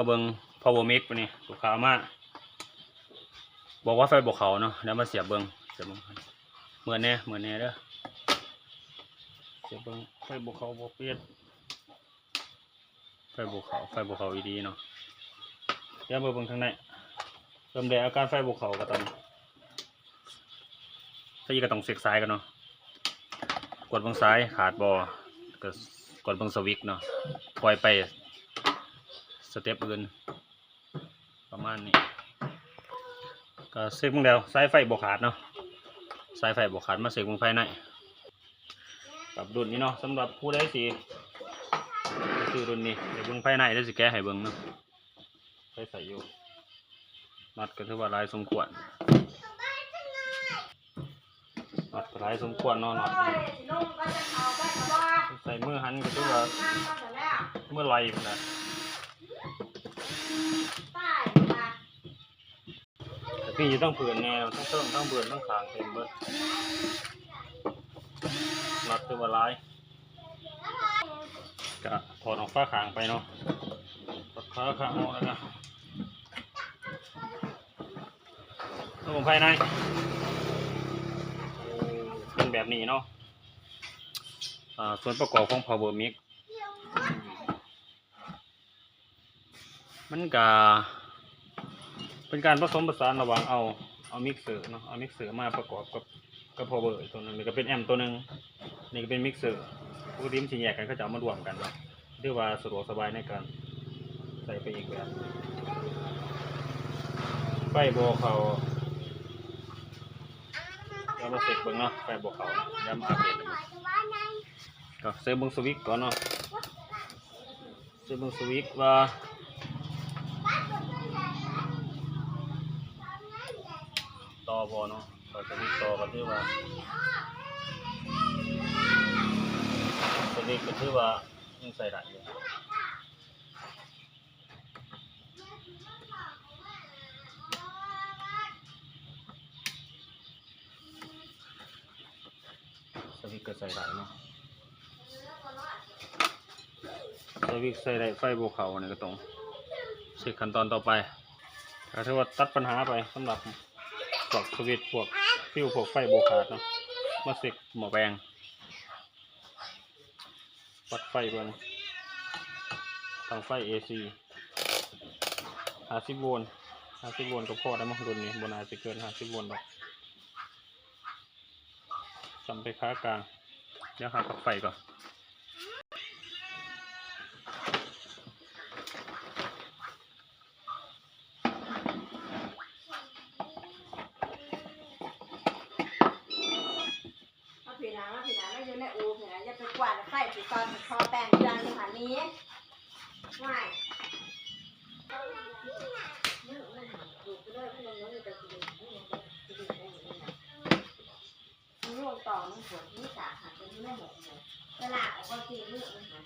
มาเบิง power mix ปะนี่ลูกค้ามาบอกว่าไฟบวกเขาเนาะแล้วมาเสียบเบิงเสียบเบิงเหมือนแน่เหมือนแน่เด้อเสียบเบิงไฟบวกเขาบวกเปลี่ยนไฟบวกเขาไฟบวกเขาอีดีเนาะเดี๋ยวมาเบิงทางในเริ่มแดอาการไฟบวกเขาก็ต้องถ้าอีก็ต้องเสียกซ้ายกันเนาะกดเบิงซ้ายขาดบอก็กดเบิงสวิตช์เนาะปล่อยไป เต็ปอื่น ประมาณนี้ก็เซ็กมึงแล้วสายไฟบวขาดเนาะสายไฟบวขาดมาเซ็กมึงภายในกับรุ่นนี้เนาะสำหรับผู้ได้สีคือรุ่นนี้เดี๋ยวเบิ่งภายในได้สิแก้ให้เบิ่งเนาะใส่ใส่อยู่น็อตก็ถือว่าลายสมควรน็อตก็ลายสมควรเนาะน็อนใส่มือหันก็ถือว่าเมื่อไรพุ่นนะ แต่พี่จะต้องเผื่อแนวต้องเติมต้องเบื่อต้องขางเต็มเบิดนัดตัวร้ายก็ถอดออกฝ้าขางไปเนาะถอดขาขางออกแล้วก็ระบบภายในเป็นแบบนี้เนาะอ่าส่วนประกอบของ power mix มันก็เป็นการผสมผสานระหว่างเอาเอามิกเซอร์เนาะเอามิกเซอร์มาประกอบกับกับพาวเวอร์ตัวหนึงนี่ก็เป็นแอมตัวหนึ่งนี่ก็เป็นมิกเซอร์ปกติมันสิแยกกันก็จะเอามารวมกันเนาะเรียกว่าสะดวกสบายในการใส่ไปอีกแบบไฟโบเขาเรามาเสกเบิ่งเนาะไฟโบเขาเนาย้ำอัปเดตเลยก็เซฟเบิ่งสวิตช์ก่อนเนาะเซฟเบิ่งสวิตช์ว่า ต่อบอเนาะเราจะมีต่อกันที่ว่าสวิตก็ถือว่ายังใส่ได้อยู่สวิตก็ใส่ได้เนาะสวิตใส่ได้ไฟบวเขาเนี่ยก็ต้องเช็คขั้นตอนต่อไปก็ถือว่าตัดปัญหาไปสำหรับ พวกสวิตช์พวกฟิวพวกไฟโบขาดเนาะมาเสกหมอแบงวัดไฟเบิ่งทางไฟ AC 50โวลต์50โวลต์ก็พอได้มั้งรุ่นนี้บนอาจจะเกิน50โวลต์หรอกจำไปค้ากลาง เดี๋ยวหาปลั๊กไฟก่อน มาผีน้ำมาผีน้ำไม่อยู่ในอูผีน้ำอย่าไป กวาดไข่ผีตอนคอแป้งจานสถานีไม่มึงลงต่อมึงปวที่สาหัสจนที่ไม่หมดเลยตลาดออกก็ตีลูกมันหา